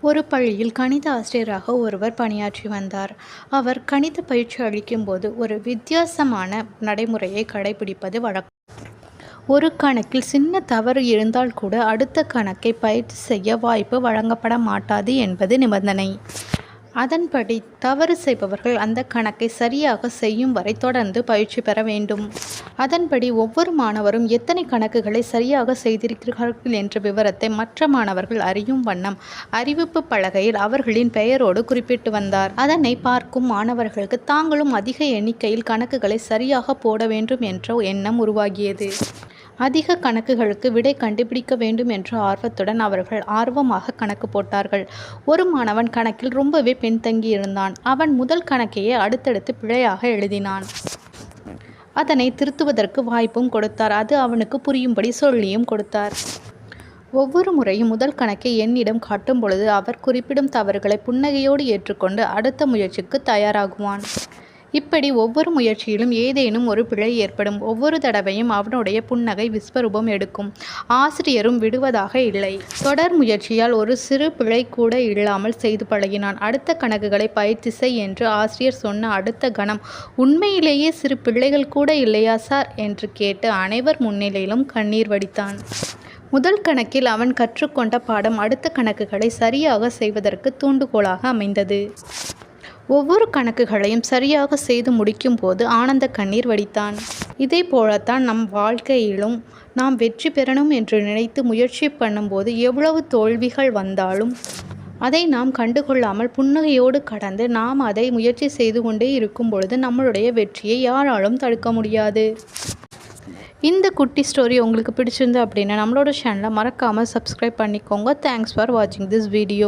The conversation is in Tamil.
ஒரு பள்ளியில் கணித ஆசிரியராக ஒருவர் பணியாற்றி வந்தார். அவர் கணித பயிற்சி அளிக்கும்போது ஒரு வித்தியாசமான நடைமுறையை கடைபிடிப்பது வழக்கம். ஒரு கணக்கில் சின்ன தவறு இருந்தால் கூட அடுத்த கணக்கை பயிற்சி செய்ய வாய்ப்பு வழங்கப்பட மாட்டாது என்பது நிபந்தனை. அதன்படி தவறு செய்பவர்கள் அந்த கணக்கை சரியாக செய்யும் வரை தொடர்ந்து பயிற்சி பெற வேண்டும். அதன்படி ஒவ்வொரு மாணவரும் எத்தனை கணக்குகளை சரியாக செய்திருக்கிறார்கள் என்ற விவரத்தை மற்ற மாணவர்கள் அறியும் வண்ணம் அறிவிப்பு பலகையில் அவர்களின் பெயரோடு குறிப்பிட்டு வந்தார். அதனை பார்க்கும் மாணவர்களுக்கு தாங்களும் அதிக எண்ணிக்கையில் கணக்குகளை சரியாக போட வேண்டும் என்ற எண்ணம் உருவாகியது. அதிக கணக்குகளுக்கு விடை கண்டுபிடிக்க வேண்டும் என்ற ஆர்வத்துடன் அவர்கள் ஆர்வமாக கணக்கு போட்டார்கள். ஒரு மாணவன் கணக்கில் ரொம்பவே பின்தங்கியிருந்தான். அவன் முதல் கணக்கையே அடுத்தடுத்து பிழையாக எழுதினான். அதனை திருத்துவதற்கு வாய்ப்பும் கொடுத்தார். அது அவனுக்கு புரியும்படி சொல்லியும் கொடுத்தார். ஒவ்வொரு முறையும் முதல் கணக்கை என்னிடம் காட்டும் பொழுது அவர் குறிப்பிடும் தவறுகளை புன்னகையோடு ஏற்றுக்கொண்டு அடுத்த முயற்சிக்கு தயாராகுவான். இப்படி ஒவ்வொரு முயற்சியிலும் ஏதேனும் ஒரு பிழை ஏற்படும். ஒவ்வொரு தடவையும் அவனுடைய புன்னகை விஸ்வரூபம் எடுக்கும். ஆசிரியரும் விடுவதாக இல்லை. தொடர் முயற்சியால் ஒரு சிறு பிழை கூட இல்லாமல் செய்து பழகினான். அடுத்த கணக்குகளை பயிற்சி செய் என்று ஆசிரியர் சொன்ன அடுத்த கணம் உண்மையிலேயே சிறு பிள்ளைகள் கூட இல்லையா சார் என்று கேட்டு அனைவர் முன்னிலையிலும் கண்ணீர் வடித்தான். முதல் கணக்கில் அவன் கற்றுக்கொண்ட பாடம் அடுத்த கணக்குகளை சரியாக செய்வதற்கு தூண்டுகோலாக அமைந்தது. ஒவ்வொரு கணக்குகளையும் சரியாக செய்து முடிக்கும் போது ஆனந்த கண்ணீர் வடித்தான். இதே போலத்தான் நம் வாழ்க்கையிலும் நாம் வெற்றி பெறணும் என்று நினைத்து முயற்சி பண்ணும்போது எவ்வளவு தோல்விகள் வந்தாலும் அதை நாம் கண்டுகொள்ளாமல் புன்னகையோடு கடந்து நாம் அதை முயற்சி செய்து கொண்டே இருக்கும் பொழுது நம்மளுடைய வெற்றியை யாராலும் தடுக்க முடியாது. இந்த குட்டி ஸ்டோரி உங்களுக்கு பிடிச்சிருந்து அப்படின்னா நம்மளோட சேனலை மறக்காமல் சப்ஸ்கிரைப் பண்ணிக்கோங்க. தேங்க்ஸ் ஃபார் வாட்சிங் திஸ் வீடியோ.